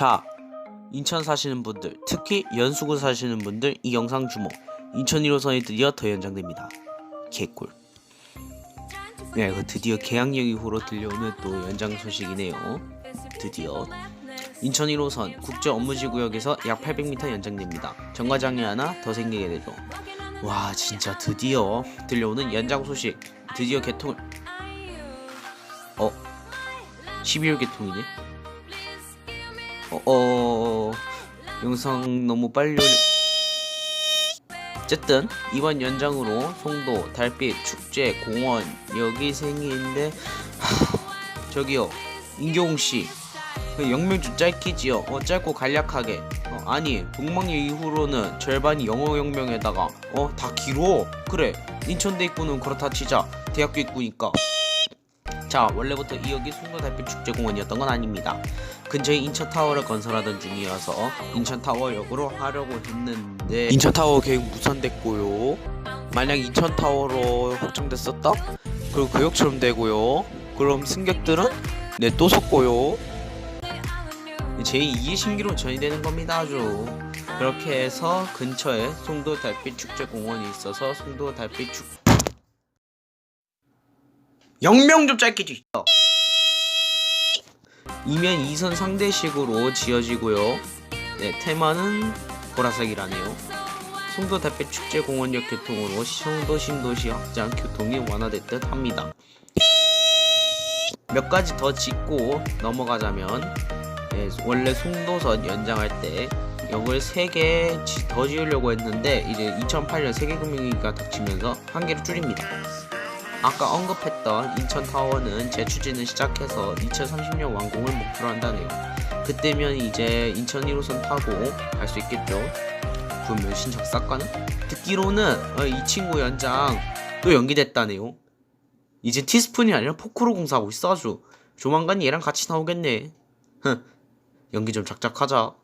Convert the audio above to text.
자, 인천 사시는 분들, 특히 연수구 사시는 분들 이 영상 주목. 인천 1호선이 드디어 더 연장됩니다. 개꿀. 네, 그 드디어 개항역 이후로 들려오는 또 연장 소식이네요. 드디어 인천 1호선 국제 업무지 구역에서 약 800m 연장됩니다. 정거장이 하나 더 생기게 되죠. 와, 진짜 드디어 들려오는 연장 소식. 드디어 개통을 어 12월 개통이네. 어, 어 영상 너무 빨리 올려. 어쨌든 이번 연장으로 송도, 달빛, 축제, 공원 여기 생기는데 하, 저기요 임경웅 씨. 그 영명 좀 짧기지요. 어 짧고 간략하게. 어, 아니 동방예 이후로는 절반이 영어 영명에다가 어 다 길어. 그래 인천대 입구는 그렇다 치자. 대학교 입구니까. 자 원래부터 이 역이 송도 달빛 축제공원이었던 건 아닙니다. 근처에 인천타워를 건설하던 중이어서 인천타워역으로 하려고 했는데 인천타워 계획 무산됐고요. 만약 인천타워로 확정됐었다? 그리고 그 역처럼 되고요. 그럼 승객들은 네또 섰고요. 제2의 신기로 전이되는 겁니다 아주 그렇게 해서 근처에 송도 달빛 축제공원이 있어서 송도 달빛 축 영명 좀 짧게 주시오 이면 2선 상대식으로 지어지고요. 네 테마는 보라색이라네요. 송도 달빛 축제 공원역 개통으로 송도 신도시 확장 교통이 완화됐듯 합니다. 몇 가지 더 짚고 넘어가자면 네, 원래 송도선 연장할 때 역을 3개 더 지으려고 했는데 이제 2008년 세계금융위기가 닥치면서 한 개로 줄입니다. 아까 언급했던 인천타워는 재추진을 시작해서 2030년 완공을 목표로 한다네요. 그때면 이제 인천 1호선 타고 갈 수 있겠죠. 그러면 신작사과는? 듣기로는 어, 이 친구 연장 또 연기됐다네요. 이제 티스푼이 아니라 포크로 공사하고 있어 아주. 조만간 얘랑 같이 나오겠네. 흥. 연기 좀 작작하자.